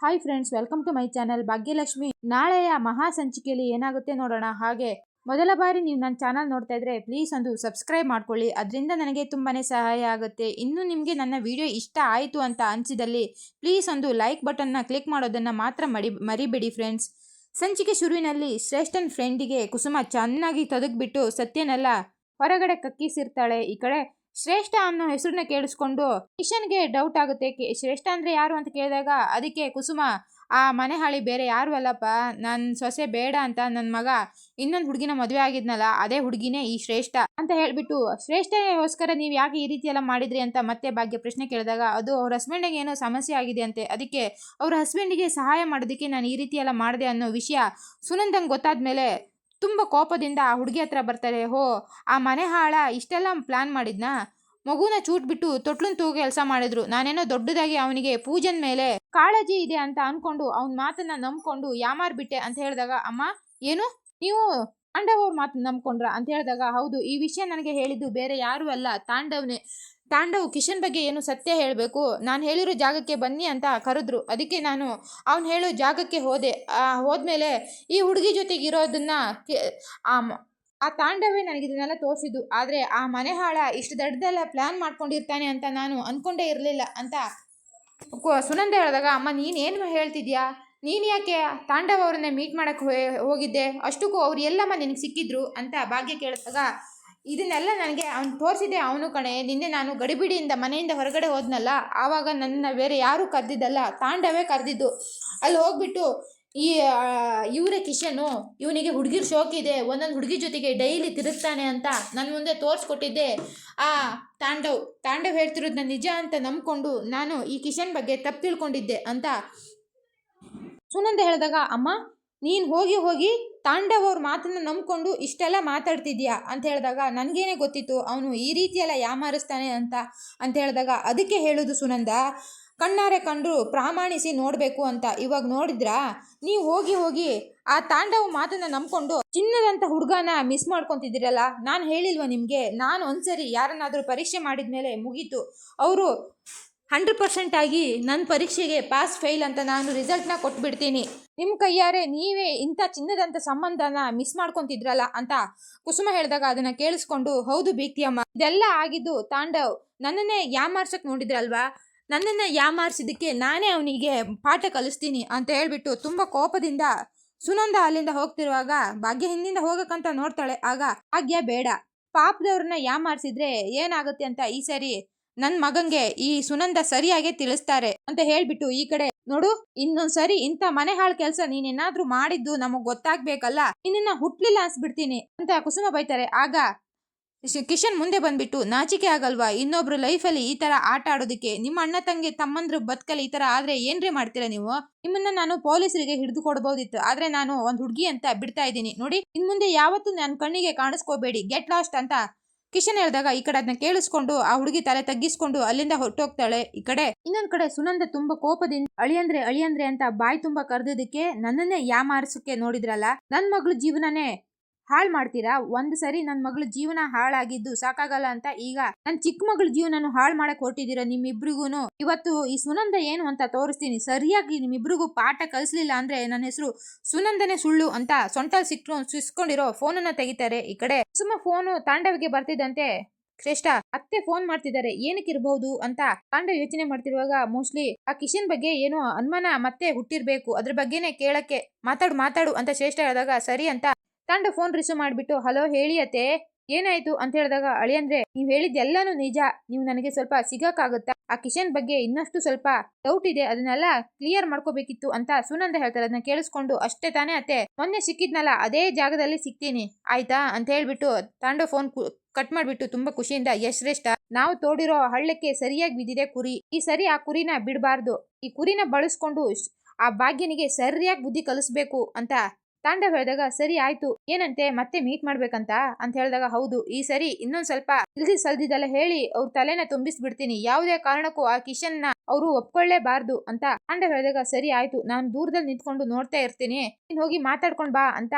Hi friends welcome to my channel Bhagyalakshmi ನಾಳೆಯ ಮಹಾ ಸಂಚಿಕೆಯಲ್ಲಿ ಏನಾಗುತ್ತೆ ನೋಡೋಣ? ಹಾಗೆ ಮೊದಲ ಬಾರಿ ನೀವು ನನ್ನ ಚಾನಲ್ ನೋಡ್ತಾ ಇದ್ರೆ ಪ್ಲೀಸ್ ಒಂದು ಸಬ್ಸ್ಕ್ರೈಬ್ ಮಾಡ್ಕೊಳ್ಳಿ. ಅದರಿಂದ ನನಗೆ ತುಂಬಾ ಸಹಾಯ ಆಗುತ್ತೆ. ಇನ್ನು ನಿಮಗೆ ನನ್ನ ವಿಡಿಯೋ ಇಷ್ಟ ಆಯಿತು ಅಂತ ಅನಿಸಿದಲ್ಲಿ ಪ್ಲೀಸ್ ಒಂದು ಲೈಕ್ ಬಟನ್ನ ಕ್ಲಿಕ್ ಮಾಡೋದನ್ನು ಮಾತ್ರ ಮಡಿ, ಮರಿಬೇಡಿ ಫ್ರೆಂಡ್ಸ್ ಸಂಚಿಕೆ ಶುರುವಿನಲ್ಲಿ ಶ್ರೇಷ್ಠನ್ ಫ್ರೆಂಡಿಗೆ ಕುಸುಮ ಚೆನ್ನಾಗಿ ತದಗ್ಬಿಟ್ಟು ಸತ್ಯನೆಲ್ಲ ಹೊರಗಡೆ ಕಕ್ಕಿಸಿರ್ತಾಳೆ. ಈ ಕಡೆ ಶ್ರೇಷ್ಠ ಅನ್ನೋ ಹೆಸರನ್ನ ಕೇಳಿಸ್ಕೊಂಡು ಕಿಶನ್ಗೆ ಡೌಟ್ ಆಗುತ್ತೆ. ಶ್ರೇಷ್ಠ ಅಂದ್ರೆ ಯಾರು ಅಂತ ಕೇಳಿದಾಗ ಅದಕ್ಕೆ ಕುಸುಮ, ಆ ಮನೆ ಹಾಳಿ ಬೇರೆ ಯಾರು ಅಲ್ಲಪ್ಪ ನನ್ನ ಸೊಸೆ ಬೇಡ ಅಂತ ನನ್ನ ಮಗ ಇನ್ನೊಂದು ಹುಡುಗಿನ ಮದುವೆ ಆಗಿದ್ನಲ್ಲ, ಅದೇ ಹುಡುಗಿನೇ ಈ ಶ್ರೇಷ್ಠ ಅಂತ ಹೇಳ್ಬಿಟ್ಟು ಶ್ರೇಷ್ಠಗೋಸ್ಕರ ನೀವು ಯಾಕೆ ಈ ರೀತಿ ಎಲ್ಲ ಮಾಡಿದ್ರಿ ಅಂತ ಮತ್ತೆ ಭಾಗ್ಯ ಪ್ರಶ್ನೆ ಕೇಳಿದಾಗ, ಅದು ಅವ್ರ ಹಸ್ಬೆಂಡಿಗೆ ಏನೋ ಸಮಸ್ಯೆ ಆಗಿದೆ ಅಂತೆ, ಅದಕ್ಕೆ ಅವ್ರ ಹಸ್ಬೆಂಡಿಗೆ ಸಹಾಯ ಮಾಡೋದಕ್ಕೆ ನಾನು ಈ ರೀತಿ ಎಲ್ಲ ಮಾಡಿದೆ ಅನ್ನೋ ವಿಷಯ ಸುನಂದಂಗೆ ಗೊತ್ತಾದ್ಮೇಲೆ ತುಂಬ ಕೋಪದಿಂದ ಆ ಹುಡುಗಿ ಹತ್ರ ಬರ್ತಾರೆ, ಹೋ, ಆ ಮನೆ ಹಾಳ, ಇಷ್ಟೆಲ್ಲ ಪ್ಲಾನ್ ಮಾಡಿದ್ನಾ? ಮಗುನ ಚೂಟ್ಬಿಟ್ಟು ತೊಟ್ಲನ್ ತೂ ಕೆಲಸ ಮಾಡಿದ್ರು. ನಾನೇನೋ ದೊಡ್ಡದಾಗಿ ಅವನಿಗೆ ಪೂಜನ್ ಮೇಲೆ ಕಾಳಜಿ ಇದೆ ಅಂತ ಅನ್ಕೊಂಡು ಅವನ ಮಾತನ್ನ ನಂಬ್ಕೊಂಡು ಯಾಮಾರ್ಬಿಟ್ಟೆ ಅಂತ ಹೇಳಿದಾಗ, ಅಮ್ಮ, ಏನು? ನೀವು ತಾಂಡವ್ ಅವ್ರ ಮಾತು ನಂಬ್ಕೊಂಡ್ರ ಅಂತ ಹೇಳಿದಾಗ, ಹೌದು, ಈ ವಿಷಯ ನನಗೆ ಹೇಳಿದ್ದು ಬೇರೆ ಯಾರು ಅಲ್ಲ. ತಾಂಡವ್ನೇ, ತಾಂಡವ್ ಕಿಶನ್ ಬಗ್ಗೆ ಏನು ಸತ್ಯ ಹೇಳಬೇಕು? ನಾನು ಹೇಳಿರೋ ಜಾಗಕ್ಕೆ ಬನ್ನಿ ಅಂತ ಕರೆದ್ರು. ಅದಕ್ಕೆ ನಾನು ಅವ್ನು ಹೇಳೋ ಜಾಗಕ್ಕೆ ಹೋದೆ. ಹೋದ್ಮೇಲೆ ಈ ಹುಡುಗಿ ಜೊತೆಗೆ ಕೆ- ಆ ತಾಂಡವೇ ನನಗೆ ಇದನ್ನೆಲ್ಲ ತೋರಿಸಿದ್ದು. ಆದರೆ ಆ ಮನೆ ಹಾಳ ಇಷ್ಟು ದೊಡ್ಡದೆಲ್ಲ ಪ್ಲ್ಯಾನ್ ಮಾಡ್ಕೊಂಡಿರ್ತಾನೆ ಅಂತ ನಾನು ಅಂದ್ಕೊಂಡೇ ಇರಲಿಲ್ಲ ಅಂತ. ಸುನಂದ ಹೇಳಿದಾಗ, ಅಮ್ಮ ನೀನೇನು ಹೇಳ್ತಿದ್ಯಾ? ನೀನು ಯಾಕೆ ತಾಂಡವ ಅವ್ರನ್ನ ಮೀಟ್ ಮಾಡಕ್ಕೆ ಹೋಗಿದ್ದೆ? ಅಷ್ಟಕ್ಕೂ ಅವ್ರು ಎಲ್ಲಮ್ಮ ನಿನಗೆ ಸಿಕ್ಕಿದ್ರು ಅಂತ ಭಾಗ್ಯ ಕೇಳಿದಾಗ ಇದನ್ನೆಲ್ಲ ನನಗೆ ಅವ್ನು ತೋರಿಸಿದೆ ಅವನು ಕಣೆ. ನಿನ್ನೆ ನಾನು ಗಡಿಬಿಡಿಯಿಂದ ಮನೆಯಿಂದ ಹೊರಗಡೆ ಹೋದ್ನಲ್ಲ, ಆವಾಗ ನನ್ನ ಬೇರೆ ಯಾರೂ ಕರೆದಿದ್ದಲ್ಲ, ತಾಂಡವೇ ಕರೆದಿದ್ದು. ಅಲ್ಲಿ ಹೋಗ್ಬಿಟ್ಟು ಈ ಇವರೇ ಕಿಶನು ಇವನಿಗೆ ಹುಡುಗಿರ್ ಶೋಕ್ ಇದೆ, ಒಂದೊಂದು ಹುಡುಗಿ ಜೊತೆಗೆ ಡೈಲಿ ತಿರುಗ್ತಾನೆ ಅಂತ ನನ್ನ ಮುಂದೆ ತೋರಿಸ್ಕೊಟ್ಟಿದ್ದೆ. ಆ, ತಾಂಡವ್ ತಾಂಡವ್ ಹೇಳ್ತಿರೋದನ್ನ ನಿಜ ಅಂತ ನಂಬಿಕೊಂಡು ನಾನು ಈ ಕಿಶನ್ ಬಗ್ಗೆ ತಪ್ಪು ತಿಳ್ಕೊಂಡಿದ್ದೆ ಅಂತ ಸುನಂದ ಹೇಳಿದಾಗ, ಅಮ್ಮ, ನೀನು ಹೋಗಿ ಹೋಗಿ ತಾಂಡವ್ ಅವ್ರ ಮಾತನ್ನ ನಂಬ್ಕೊಂಡು ಇಷ್ಟೆಲ್ಲ ಮಾತಾಡ್ತಿದ್ಯಾ? ಅಂತ ಹೇಳಿದಾಗ, ನನಗೇನೆ ಗೊತ್ತಿತ್ತು, ಅವನು ಈ ರೀತಿಯೆಲ್ಲ ಯಾಮಾರಿಸ್ತಾನೆ ಅಂತ. ಅಂತ ಹೇಳಿದಾಗ, ಅದಕ್ಕೆ ಹೇಳೋದು ಸುನಂದ, ಕಣ್ಣಾರೆ ಕಂಡ್ರು ಪ್ರಾಮಾಣಿಸಿ ನೋಡಬೇಕು ಅಂತ. ಇವಾಗ ನೋಡಿದ್ರಾ? ನೀವು ಹೋಗಿ ಹೋಗಿ ಆ ತಾಂಡವ ಮಾತನ್ನ ನಂಬ್ಕೊಂಡು ಚಿನ್ನದಂತ ಹುಡುಗನ ಮಿಸ್ ಮಾಡ್ಕೊತಿದ್ದೀರಲ್ಲ? ನಾನು ಹೇಳಿಲ್ವಾ ನಿಮಗೆ? ನಾನು ಒಂದ್ಸರಿ ಯಾರನ್ನಾದರೂ ಪರೀಕ್ಷೆ ಮಾಡಿದ್ಮೇಲೆ ಮುಗೀತು. ಅವರು ಹಂಡ್ರೆಡ್ ಪರ್ಸೆಂಟ್ ಆಗಿ ನನ್ನ ಪರೀಕ್ಷೆಗೆ ಪಾಸ್ ಫೇಲ್ ಅಂತ ನಾನು ರಿಸಲ್ಟ್ನ ಕೊಟ್ಬಿಡ್ತೀನಿ. ನಿಮ್ಮ ಕೈಯಾರೆ ನೀವೇ ಇಂಥ ಚಿನ್ನದಂಥ ಸಂಬಂಧನ ಮಿಸ್ ಮಾಡ್ಕೊತಿದ್ರಲ್ಲ ಅಂತ ಕುಸುಮ ಹೇಳಿದಾಗ ಅದನ್ನ ಕೇಳಿಸ್ಕೊಂಡು, ಹೌದು ಅಮ್ಮ ಇದೆಲ್ಲ ಆಗಿದ್ದು ತಾಂಡವ್ ನನ್ನನ್ನೇ ಯಾಮಾರ್ಸಕ್ ನೋಡಿದ್ರಲ್ವಾ? ನನ್ನನ್ನ ಯಾಮಾರಿಸಿದ್ದಕ್ಕೆ ನಾನೇ ಅವನಿಗೆ ಪಾಠ ಕಲಿಸ್ತೀನಿ ಅಂತ ಹೇಳ್ಬಿಟ್ಟು ತುಂಬ ಕೋಪದಿಂದ ಸುನಂದ ಅಲ್ಲಿಂದ ಹೋಗ್ತಿರುವಾಗ, ಭಾಗ್ಯ ಹಿಂದಿಂದ ಹೋಗಕ್ಕಂತ ನೋಡ್ತಾಳೆ. ಆಗ, ಭಾಗ್ಯ, ಬೇಡ. ಪಾಪದವ್ರನ್ನ ಯಾಮಾರಿಸಿದ್ರೆ ಏನಾಗುತ್ತೆ ಅಂತ ಈ ಸರಿ ನನ್ ಮಗಂಗೆ ಈ ಸುನಂದ ಸರಿಯಾಗಿ ತಿಳಿಸ್ತಾರೆ ಅಂತ ಹೇಳ್ಬಿಟ್ಟು ಈ ಕಡೆ, ನೋಡು, ಇನ್ನೊಂದ್ಸರಿ ಇಂತ ಮನೆ ಹಾಳ್ ಕೆಲ್ಸ ನೀನೇನಾದ್ರೂ ಮಾಡಿದ್ದು ನಮಗ್ ಗೊತ್ತಾಗ್ಬೇಕಲ್ಲ? ನಿನ್ನ ಹುಟ್ಲಿಲ್ಲ ಅನ್ಸ್ಬಿಡ್ತೀನಿ ಅಂತ ಕುಸುಮ ಬೈತಾರೆ. ಆಗ ಕಿಶನ್ ಮುಂದೆ ಬಂದ್ಬಿಟ್ಟು, ನಾಚಿಕೆ ಆಗಲ್ವಾ? ಇನ್ನೊಬ್ರು ಲೈಫಲ್ಲಿ ಈ ತರ ಆಟ ಆಡೋದಕ್ಕೆ? ನಿಮ್ಮ ಅಣ್ಣ ತಂಗಿ, ತಮ್ಮಂದ್ರು ಬದುಕಲ್ಲಿ ಈ ತರ ಆದ್ರೆ ಏನ್ರಿ ಮಾಡ್ತೀರಾ ನೀವು? ನಿಮ್ಮನ್ನ ನಾನು ಪೊಲೀಸರಿಗೆ ಹಿಡಿದು ಕೊಡ್ಬೋದಿತ್ತು. ಆದ್ರೆ ನಾನು ಒಂದ್ ಹುಡುಗಿ ಅಂತ ಬಿಡ್ತಾ ಇದ್ದೀನಿ. ನೋಡಿ ಇನ್ ಮುಂದೆ ಯಾವತ್ತೂ ನನ್ನ ಕಣ್ಣಿಗೆ ಕಾಣಿಸ್ಕೋಬೇಡಿ. ಗೆಟ್ ಲಾಸ್ಟ್ ಅಂತ ಕಿಶನ್ ಹೇಳಿದಾಗ ಈ ಕಡೆ ಅದನ್ನ ಕೇಳಿಸ್ಕೊಂಡು ಆ ಹುಡುಗಿ ತಲೆ ತಗ್ಗಿಸ್ಕೊಂಡು ಅಲ್ಲಿಂದ ಹೊರಟೋಗ್ತಾಳೆ. ಈ ಕಡೆ ಇನ್ನೊಂದ್ ಕಡೆ ಸುನಂದ ತುಂಬಾ ಕೋಪದಿಂದ, ಅಳಿಯಂದ್ರೆ ಅಳಿಯಂದ್ರೆ ಅಂತ ಬಾಯಿ ತುಂಬಾ ಕರೆದಿದ್ದಕ್ಕೆ ನನ್ನನ್ನೇ ಯಾಮಾರಿಸಕ್ಕೆ ನೋಡಿದ್ರಲ್ಲ? ನನ್ ಮಗಳು ಜೀವನನೇ ಹಾಳು ಮಾಡ್ತೀರಾ? ಒಂದು ಸರಿ ನನ್ನ ಮಗಳ ಜೀವನ ಹಾಳಾಗಿದ್ದು ಸಾಕಾಗಲ್ಲ ಅಂತ ಈಗ ನನ್ನ ಚಿಕ್ಕ ಮಗಳ ಜೀವನನು ಹಾಳು ಮಾಡಕ್ ಹೊರಟಿದ್ದೀರಾ ನಿಮ್ಮಿಬ್ರಿಗೂನು. ಇವತ್ತು ಈ ಸುನಂದ ಏನು ಅಂತ ತೋರಿಸ್ತೀನಿ. ಸರಿಯಾಗಿ ನಿಮ್ಮಿಬ್ರಿಗೂ ಪಾಠ ಕಲಿಸ್ಲಿಲ್ಲ ಅಂದ್ರೆ ನನ್ನ ಹೆಸರು ಸುನಂದನೆ ಸುಳ್ಳು ಅಂತ ಸೊಂಟಲ್ ಸಿಕ್ಕು ಸಿಸ್ಕೊಂಡಿರೋ ಫೋನನ್ನ ತೆಗಿತಾರೆ ಈ ಕಡೆ. ಸುಮ್ಮ ಫೋನು ತಾಂಡವಿಗೆ ಬರ್ತಿದ್ದಂತೆ. ಶ್ರೇಷ್ಠ, ಅತ್ತೆ ಫೋನ್ ಮಾಡ್ತಿದ್ದಾರೆ. ಇರಬಹುದು ಅಂತ ತಾಂಡವ್ ಯೋಚನೆ ಮಾಡ್ತಿರುವಾಗ ಮೋಸ್ಟ್ಲಿ ಆ ಕಿಶನ್ ಬಗ್ಗೆ ಏನೋ ಅನುಮಾನ ಮತ್ತೆ ಹುಟ್ಟಿರ್ಬೇಕು. ಅದ್ರ ಬಗ್ಗೆನೇ ಕೇಳಕ್ಕೆ ಮಾತಾಡು ಮಾತಾಡು ಅಂತ ಶ್ರೇಷ್ಠ ಹೇಳಿದಾಗ ಸರಿ ಅಂತ ತಾಂಡ ಫೋನ್ ರಿಸೀವ್ ಮಾಡಿಬಿಟ್ಟು, ಹಲೋ ಹೇಳಿ ಅತ್ತೆ, ಏನಾಯ್ತು? ಅಂತ ಹೇಳಿದಾಗ ಅಳಿಯಂದ್ರೆ ನೀವ್ ಹೇಳಿದ್ದೆಲ್ಲಾನು ನಿಜ. ನೀವು ನನಗೆ ಸ್ವಲ್ಪ ಸಿಗಕ್ಕಾಗುತ್ತಾ? ಆ ಕಿಶನ್ ಬಗ್ಗೆ ಇನ್ನಷ್ಟು ಸ್ವಲ್ಪ ಡೌಟ್ ಇದೆ. ಅದನ್ನೆಲ್ಲ ಕ್ಲಿಯರ್ ಮಾಡ್ಕೋಬೇಕಿತ್ತು ಅಂತ ಸುನಂದ ಹೇಳ್ತಾರೆ ಅದನ್ನ ಕೇಳಿಸ್ಕೊಂಡು, ಅಷ್ಟೇ ತಾನೇ ಅತ್ತೆ. ಮೊನ್ನೆ ಸಿಕ್ಕಿದ್ನಲ್ಲ, ಅದೇ ಜಾಗದಲ್ಲಿ ಸಿಗ್ತೀನಿ ಆಯ್ತಾ? ಅಂತ ಹೇಳ್ಬಿಟ್ಟು, ತಾಂಡ ಫೋನ್ ಕಟ್ ಮಾಡ್ಬಿಟ್ಟು ತುಂಬಾ ಖುಷಿಯಿಂದ ಯಶ್ರೇಷ್ಠ ಶ್ರೇಷ್ಠ, ನಾವು ತೋಡಿರೋ ಹಳ್ಳಕ್ಕೆ ಸರಿಯಾಗಿ ಬಿದ್ದಿದೆ ಕುರಿ. ಈ ಸರಿ ಆ ಕುರಿನ ಬಿಡಬಾರ್ದು. ಈ ಕುರಿನ ಬಳಸ್ಕೊಂಡು, ಆ ಭಾಗ್ಯನಿಗೆ ಸರಿಯಾಗಿ ಬುದ್ಧಿ ಕಲಿಸ್ಬೇಕು ಅಂತ ತಾಂಡವ್ ಹೇಳಿದಾಗ, ಸರಿ, ಆಯ್ತು. ಏನಂತೆ? ಮತ್ತೆ ಮೀಟ್ ಮಾಡ್ಬೇಕಂತ? ಅಂತ ಹೇಳಿದಾಗ, ಹೌದು. ಈ ಸರಿ ಇನ್ನೊಂದ್ ಸ್ವಲ್ಪ ಇಲ್ದಿ ಸಲ್ದಿದೆಲ್ಲ ಹೇಳಿ ಅವ್ರ ತಲೆನ ತುಂಬಿಸ್ಬಿಡ್ತೀನಿ. ಯಾವುದೇ ಕಾರಣಕ್ಕೂ ಆ ಕಿಶನ್ ಕಿಶನ್ನ ಅವರು ಒಪ್ಕೊಳ್ಳೇಬಾರ್ದು. ಅಂತ ತಾಂಡವ್ ಹೇಳಿದಾಗ, ಸರಿ, ಆಯ್ತು. ನಾನು ದೂರದಲ್ಲಿ ನಿಂತ್ಕೊಂಡು ನೋಡ್ತಾ ಇರ್ತೀನಿ. ನೀನ್ ಹೋಗಿ ಮಾತಾಡ್ಕೊಂಡ್ ಬಾ. ಅಂತ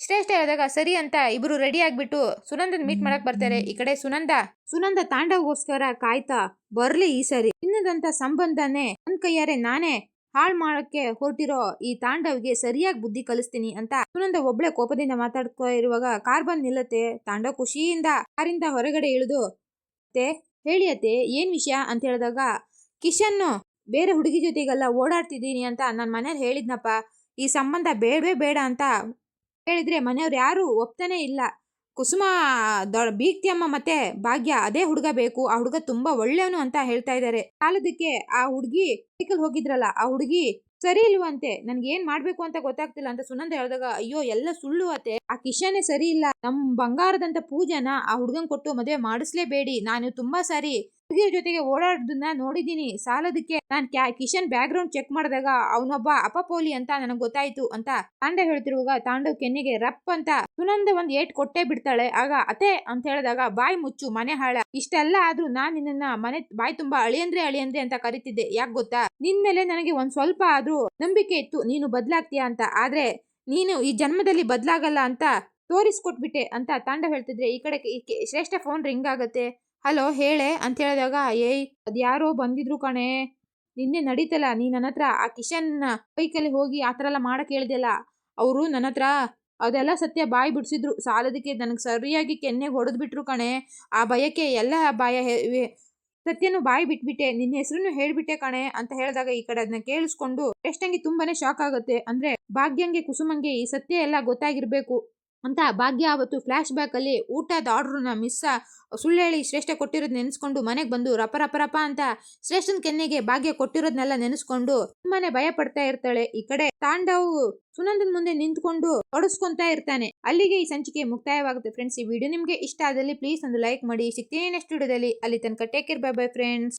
ಶ್ರೇಷ್ಠ ಹೇಳಿದಾಗ, ಸರಿ ಅಂತ ಇಬ್ರು ರೆಡಿ ಆಗ್ಬಿಟ್ಟು ಸುನಂದನ್ ಮೀಟ್ ಮಾಡಕ್ ಬರ್ತಾರೆ. ಈ ಕಡೆ ಸುನಂದ ಸುನಂದ, ತಾಂಡವಗೋಸ್ಕರ ಕಾಯ್ತಾ ಬರ್ಲಿ ಈ ಸರಿ. ಇನ್ನದಂತ ಸಂಬಂಧನೇ ನನ್ ಕೈಯಾರೆ ನಾನೇ. ಹಾಳು ಮಾಡಕ್ಕೆ ಹೊರಟಿರೋ ಈ ತಾಂಡವ್ಗೆ ಸರಿಯಾಗಿ ಬುದ್ಧಿ ಕಲಿಸ್ತೀನಿ ಅಂತ ಸುನಂದ ಒಬ್ಳೆ ಕೋಪದಿಂದ ಮಾತಾಡ್ತಾ ಇರುವಾಗ ಕಾರ್ ಬಂದ್ ನಿಲ್ಲತ್ತೆ. ತಾಂಡವ್ ಖುಷಿಯಿಂದ ಕಾರಿಂದ ಹೊರಗಡೆ ಇಳಿದು, ಅತ್ತೆ, ಹೇಳಿ ಅತ್ತೆ, ಏನ್ ವಿಷಯ? ಅಂತ ಹೇಳಿದಾಗ ಕಿಶನ್ ಬೇರೆ ಹುಡುಗಿ ಜೊತೆಗೆಲ್ಲ ಓಡಾಡ್ತಿದ್ದೀನಿ ಅಂತ ನನ್ನ ಮನೇಲಿ ಹೇಳಿದ್ನಪ್ಪ. ಈ ಸಂಬಂಧ ಬೇಡವೇ ಬೇಡ ಅಂತ ಹೇಳಿದ್ರೆ ಮನೆಯವ್ರು ಯಾರು ಒಪ್ತಾನೆ ಇಲ್ಲ. ಕುಸುಮ ದೊ ಬೀಗ್ತಿಯಮ್ಮ ಮತ್ತೆ ಭಾಗ್ಯ ಅದೇ ಹುಡುಗ ಬೇಕು. ಆ ಹುಡುಗ ತುಂಬಾ ಒಳ್ಳೆಯವನು ಅಂತ ಹೇಳ್ತಾ ಇದ್ದಾರೆ ಕಾಲದಕ್ಕೆ ಆ ಹುಡುಗಿ ಹೋಗಿದ್ರಲ್ಲ, ಆ ಹುಡುಗಿ ಸರಿ ಇಲ್ವಂತೆ, ನನ್ಗೆ ಏನ್ ಮಾಡ್ಬೇಕು ಅಂತ ಗೊತ್ತಾಗ್ತಿಲ್ಲ ಅಂತ ಸುನಂದ ಹೇಳಿದಾಗ, ಅಯ್ಯೋ, ಎಲ್ಲ ಸುಳ್ಳು ಅತ್ತೆ. ಆ ಕಿಶನೇ ಸರಿ ಇಲ್ಲ. ನಮ್ ಬಂಗಾರದಂತ ಪೂಜಾನ ಆ ಹುಡುಗನ್ ಕೊಟ್ಟು ಮದುವೆ ಮಾಡಿಸ್ಲೇಬೇಡಿ. ನಾನು ತುಂಬಾ ಸಾರಿ ಹುಡುಗಿಯರ ಜೊತೆಗೆ ಓಡಾಡೋದನ್ನ ನೋಡಿದ್ದೀನಿ. ಸಾಲದಕ್ಕೆ ನಾನ್ ಕಿಶನ್ ಬ್ಯಾಕ್ ಗ್ರೌಂಡ್ ಚೆಕ್ ಮಾಡಿದಾಗ ಅವನೊಬ್ಬ ಅಪಪೋಲಿ ಅಂತ ನನಗೆ ಗೊತ್ತಾಯ್ತು ಅಂತ ತಾಂಡ ಹೇಳ್ತಿರುವಾಗ ತಾಂಡವ್ ಕೆನ್ನೆಗೆ ರಪ್ ಅಂತ ಸುನಂದ ಒಂದ್ ಏಟ್ ಕೊಟ್ಟೆ ಬಿಡ್ತಾಳೆ. ಆಗ ಅತೆ ಅಂತ ಹೇಳಿದಾಗ ಬಾಯಿ ಮುಚ್ಚು, ಮನೆ ಹಾಳ. ಇಷ್ಟೆಲ್ಲ ಆದ್ರೂ ನಾನ್ ನಿನ್ನ ಮನೆ ಬಾಯಿ ತುಂಬಾ ಅಳಿಯಂದ್ರೆ ಅಳಿಯಂದ್ರೆ ಅಂತ ಕರಿತಿದ್ದೆ. ಯಾಕೆ ಗೊತ್ತಾ? ನಿನ್ ಮೇಲೆ ನನಗೆ ಒಂದ್ ಸ್ವಲ್ಪ ಆದ್ರೂ ನಂಬಿಕೆ ಇತ್ತು. ನೀನು ಬದ್ಲಾಗ್ತೀಯಾ ಅಂತ. ಆದ್ರೆ ನೀನು ಈ ಜನ್ಮದಲ್ಲಿ ಬದ್ಲಾಗಲ್ಲ ಅಂತ ತೋರಿಸ್ಕೊಟ್ಬಿಟ್ಟೆ ಅಂತ ತಾಂಡ ಹೇಳ್ತಿದ್ರೆ ಈ ಕಡೆ ಶ್ರೇಷ್ಠ ಫೋನ್ ರಿಂಗ್ ಆಗತ್ತೆ. ಹಲೋ, ಹೇಳೆ? ಅಂತ ಹೇಳಿದಾಗ, ಏಯ್, ಅದ್ಯಾರೋ ಬಂದಿದ್ರು ಕಣೆ. ನಿನ್ನೆ ನಡೀತಲ್ಲ, ನೀ ನನ್ನ ಹತ್ರ ಆ ಕಿಶನ್ ಬೈಕಲ್ಲಿ ಹೋಗಿ ಆ ಥರ ಎಲ್ಲ ಮಾಡಕ್ಕೆ ಹೇಳ್ದೆಲ್ಲ. ಅವರು ನನ್ನ ಹತ್ರ ಅದೆಲ್ಲ ಸತ್ಯ ಬಾಯಿ ಬಿಡಿಸಿದ್ರು. ಸಾಲದಕ್ಕೆ ನನಗೆ ಸರಿಯಾಗಿ ಕೆನ್ನೆಗೆ ಹೊಡೆದ್ಬಿಟ್ರು ಕಣೆ. ಆ ಭಯಕ್ಕೆ ಎಲ್ಲ ಭಯ ಸತ್ಯನು ಬಾಯಿ ಬಿಟ್ಬಿಟ್ಟೆ. ನಿನ್ನ ಹೆಸರನ್ನು ಹೇಳ್ಬಿಟ್ಟೆ ಕಣೆ, ಅಂತ ಹೇಳಿದಾಗ ಈ ಕಡೆ ಅದನ್ನ ಕೇಳಿಸ್ಕೊಂಡು ಎಷ್ಟಂಗೆ ತುಂಬಾನೇ ಶಾಕ್ ಆಗುತ್ತೆ. ಅಂದ್ರೆ ಭಾಗ್ಯಂಗೆ ಕುಸುಮಂಗೆ ಈ ಸತ್ಯ ಎಲ್ಲ ಗೊತ್ತಾಗಿರ್ಬೇಕು. ಅಂತ ಭಾಗ್ಯ ಅವತ್ತು ಫ್ಲಾಶ್ ಬ್ಯಾಕ್ ಅಲ್ಲಿ ಊಟದ ಆರ್ಡ್ರನ್ನ ಮಿಸ್ ಸುಳ್ಳು ಹೇಳಿ ಶ್ರೇಷ್ಠ ಕೊಟ್ಟಿರೋದ್ ನೆನೆಸ್ಕೊಂಡು ಮನೆಗೆ ಬಂದು ರಪರಪರಪ ರಪ ರಪ ಅಂತ ಶ್ರೇಷ್ಠನ ಕೆನ್ನೆಗೆ ಭಾಗ್ಯ ಕೊಟ್ಟಿರೋದ್ನೆಲ್ಲ ನೆನೆಸ್ಕೊಂಡು ತುಂಬಾನೇ ಭಯ ಪಡ್ತಾ ಇರ್ತಾಳೆ. ಈ ಕಡೆ ತಾಂಡವ್ ಸುನಂದನ್ ಮುಂದೆ ನಿಂತ್ಕೊಂಡು ಹೊಡಸ್ಕೊಂತಾ ಇರ್ತಾನೆ. ಅಲ್ಲಿಗೆ ಈ ಸಂಚಿಕೆ ಮುಕ್ತಾಯವಾಗುತ್ತೆ ಫ್ರೆಂಡ್ಸ್ ಈ ವಿಡಿಯೋ ನಿಮ್ಗೆ ಇಷ್ಟ ಆದಲ್ಲಿ ಪ್ಲೀಸ್ ಒಂದು ಲೈಕ್ ಮಾಡಿ. ಸಿಕ್ತೇನೆ ನೆಕ್ಸ್ಟ್ ವಿಡಿಯೋದಲ್ಲಿ ಅಲ್ಲಿ ತನಕ take care bye bye friends